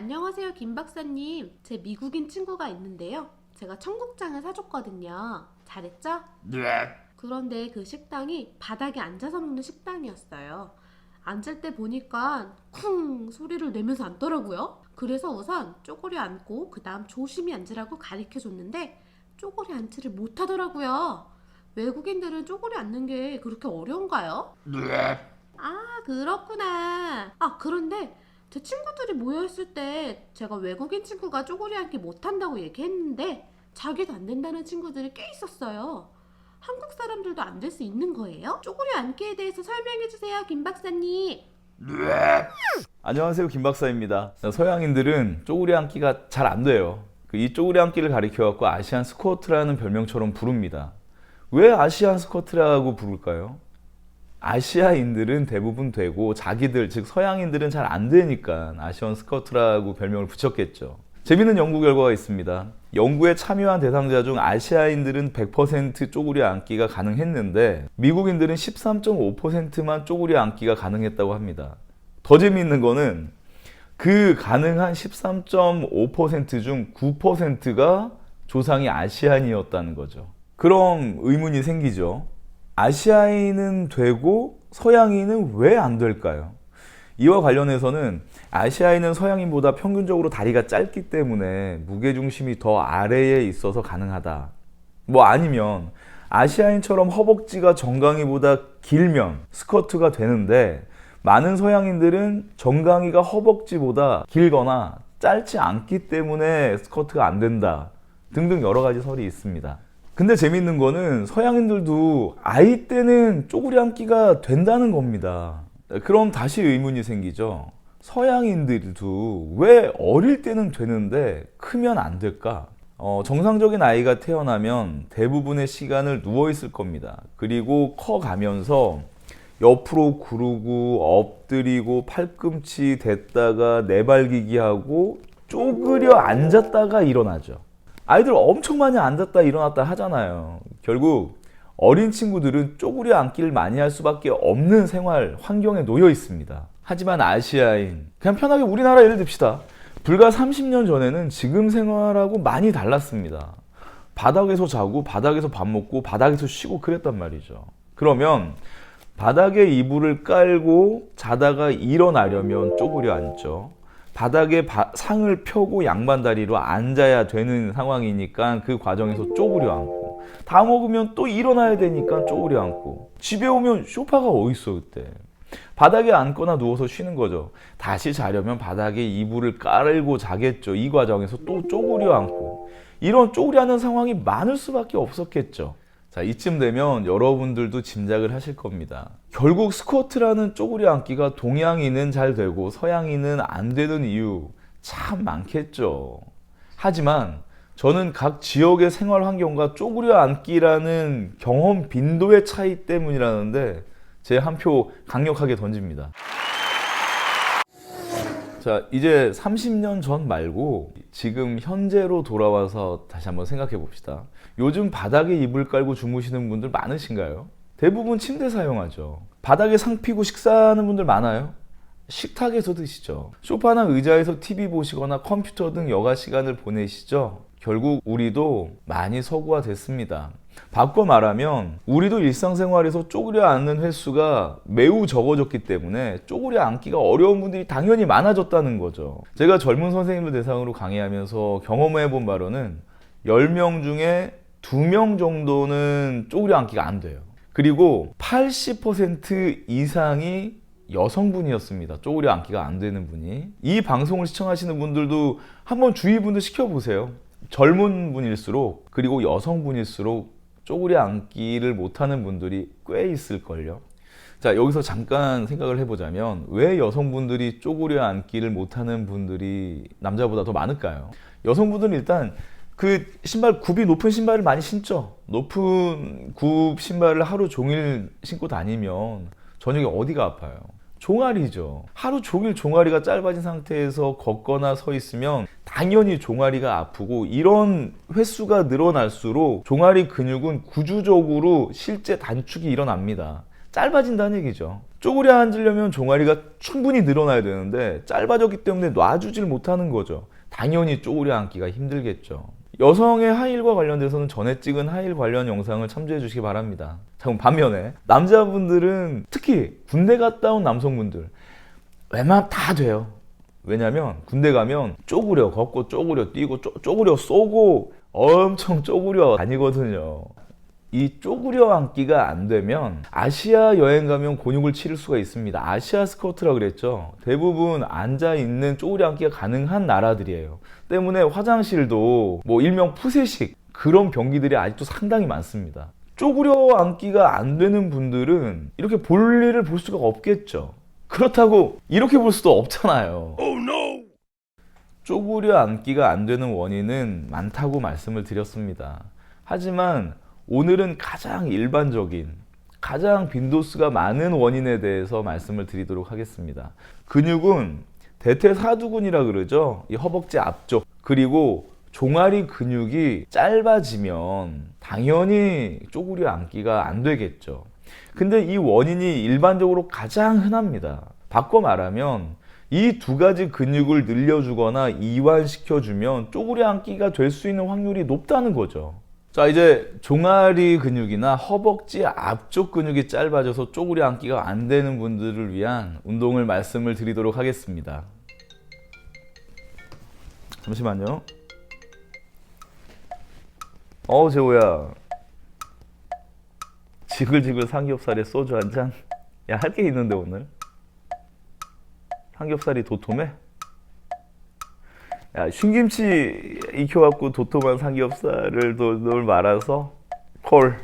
안녕하세요, 김 박사님. 제 미국인 친구가 있는데요. 제가 청국장을 사줬거든요. 잘했죠? 네. 그런데 그 식당이 바닥에 앉아서 먹는 식당이었어요. 앉을 때 보니까 쿵 소리를 내면서 앉더라고요. 그래서 우선 쪼그려 앉고 그 다음 조심히 앉으라고 가르쳐 줬는데 쪼그려 앉지를 못하더라고요. 외국인들은 쪼그려 앉는 게 그렇게 어려운가요? 네. 아, 그렇구나. 아, 그런데 제 친구들이 모여있을 때 제가 외국인 친구가 쪼그려 앉기 못한다고 얘기했는데 자기도 안 된다는 친구들이 꽤 있었어요. 한국 사람들도 안 될 수 있는 거예요? 쪼그려 앉기에 대해서 설명해주세요, 김 박사님. 네. 안녕하세요 김 박사입니다. 서양인들은 쪼그리 앉기가 잘 안 돼요. 그이 쪼그리 앉기를 가리켜 갖고 아시안 스쿼트라는 별명처럼 부릅니다. 왜 아시안 스쿼트라고 부를까요? 아시아인들은 대부분 되고 자기들 즉 서양인들은 잘 안 되니까 아시안 스쿼트라고 별명을 붙였겠죠. 재밌는 연구 결과가 있습니다. 연구에 참여한 대상자 중 아시아인들은 100% 쪼그리 앉기가 가능했는데 미국인들은 13.5%만 쪼그리 앉기가 가능했다고 합니다. 더 재미있는 거는 그 가능한 13.5%중 9%가 조상이 아시안이었다는 거죠. 그럼 의문이 생기죠. 아시아인은 되고 서양인은 왜 안 될까요? 이와 관련해서는 아시아인은 서양인보다 평균적으로 다리가 짧기 때문에 무게중심이 더 아래에 있어서 가능하다. 뭐 아니면 아시아인처럼 허벅지가 정강이보다 길면 스쿼트가 되는데 많은 서양인들은 정강이가 허벅지보다 길거나 짧지 않기 때문에 스쿼트가 안 된다. 등등 여러 가지 설이 있습니다. 근데 재밌는 거는 서양인들도 아이 때는 쪼그리 앉기가 된다는 겁니다. 그럼 다시 의문이 생기죠. 서양인들도 왜 어릴 때는 되는데 크면 안 될까? 어, 정상적인 아이가 태어나면 대부분의 시간을 누워 있을 겁니다. 그리고 커 가면서 옆으로 구르고 엎드리고 팔꿈치 댔다가 내발기기 하고 쪼그려 앉았다가 일어나죠. 아이들 엄청 많이 앉았다 일어났다 하잖아요. 결국 어린 친구들은 쪼그려 앉기를 많이 할 수밖에 없는 생활 환경에 놓여 있습니다. 하지만 아시아인, 그냥 편하게 우리나라 예를 듭시다. 불과 30년 전에는 지금 생활하고 많이 달랐습니다. 바닥에서 자고, 바닥에서 밥 먹고, 바닥에서 쉬고 그랬단 말이죠. 그러면 바닥에 이불을 깔고 자다가 일어나려면 쪼그려 앉죠. 바닥에 바- 상을 펴고 양반 다리로 앉아야 되는 상황이니까 그 과정에서 쪼그려 앉고 다 먹으면 또 일어나야 되니까 쪼그려 앉고 집에 오면 쇼파가 어딨어 그때. 바닥에 앉거나 누워서 쉬는 거죠. 다시 자려면 바닥에 이불을 깔고 자겠죠. 이 과정에서 또 쪼그려 앉고. 이런 쪼그려 앉는 상황이 많을 수밖에 없었겠죠 자, 이쯤 되면 여러분들도 짐작을 하실 겁니다. 결국 스쿼트라는 쪼그려 앉기가 동양인은 잘 되고 서양인은 안 되는 이유 참 많겠죠. 하지만 저는 각 지역의 생활 환경과 쪼그려 앉기라는 경험 빈도의 차이 때문이라는데 제 한 표 강력하게 던집니다. 자, 이제 30년 전 말고 지금 현재로 돌아와서 다시 한번 생각해 봅시다. 요즘 바닥에 이불 깔고 주무시는 분들 많으신가요? 대부분 침대 사용하죠. 바닥에 상 피고 식사하는 분들 많아요? 식탁에서 드시죠. 소파나 의자에서 TV 보시거나 컴퓨터 등 여가 시간을 보내시죠. 결국 우리도 많이 서구화 됐습니다. 바꿔 말하면 우리도 일상생활에서 쪼그려 앉는 횟수가 매우 적어졌기 때문에 쪼그려 앉기가 어려운 분들이 당연히 많아졌다는 거죠. 제가 젊은 선생님들 대상으로 강의하면서 경험해 본 바로는 10명 중에 2명 정도는 쪼그려 앉기가 안 돼요. 그리고 80% 이상이 여성분이었습니다. 쪼그려 앉기가 안 되는 분이. 이 방송을 시청하시는 분들도 한번 주위 분들 시켜보세요. 젊은 분일수록 그리고 여성분일수록 쪼그려 앉기를 못하는 분들이 꽤 있을걸요. 자, 여기서 잠깐 생각을 해보자면 왜 여성분들이 쪼그려 앉기를 못하는 분들이 남자보다 더 많을까요? 여성분들은 일단 그 신발 굽이 높은 신발을 많이 신죠. 높은 굽 신발을 하루 종일 신고 다니면 저녁에 어디가 아파요? 종아리죠. 하루 종일 종아리가 짧아진 상태에서 걷거나 서 있으면 당연히 종아리가 아프고 이런 횟수가 늘어날수록 종아리 근육은 구조적으로 실제 단축이 일어납니다. 짧아진다는 얘기죠. 쪼그려 앉으려면 종아리가 충분히 늘어나야 되는데 짧아졌기 때문에 놔주질 못하는 거죠. 당연히 쪼그려 앉기가 힘들겠죠. 여성의 하일과 관련돼서는 전에 찍은 하일 관련 영상을 참조해 주시기 바랍니다. 자, 그럼 반면에 남자분들은 특히 군대 갔다 온 남성분들 웬만하면 다 돼요. 왜냐면 군대 가면 쪼그려 걷고 쪼그려 뛰고 쪼, 쪼그려 쏘고 엄청 쪼그려 다니거든요. 이 쪼그려 앉기가 안 되면 아시아 여행 가면 곤욕을 치를 수가 있습니다. 아시아 스쿼트라 그랬죠. 대부분 앉아 있는 쪼그려 앉기가 가능한 나라들이에요. 때문에 화장실도 뭐 일명 푸세식 그런 병기들이 아직도 상당히 많습니다. 쪼그려 앉기가 안 되는 분들은 이렇게 볼일을 볼 수가 없겠죠. 그렇다고 이렇게 볼 수도 없잖아요. 쪼그려 앉기가 안 되는 원인은 많다고 말씀을 드렸습니다. 하지만 오늘은 가장 일반적인, 가장 빈도수가 많은 원인에 대해서 말씀을 드리도록 하겠습니다. 근육은 대퇴사두근이라 그러죠. 이 허벅지 앞쪽 그리고 종아리 근육이 짧아지면 당연히 쪼그려 앉기가 안 되겠죠. 근데 이 원인이 일반적으로 가장 흔합니다. 바꿔 말하면 이 두 가지 근육을 늘려주거나 이완시켜주면 쪼그려 앉기가 될 수 있는 확률이 높다는 거죠. 자, 이제 종아리 근육이나 허벅지 앞쪽 근육이 짧아져서 쪼그려 앉기가 안 되는 분들을 위한 운동을 말씀을 드리도록 하겠습니다. 잠시만요. 어우, 재호야. 지글지글 삼겹살에 소주 한 잔. 야, 할 게 있는데, 오늘. 삼겹살이 도톰해? 야, 쉰김치 익혀갖고 도톰한 삼겹살을 널 말아서 콜.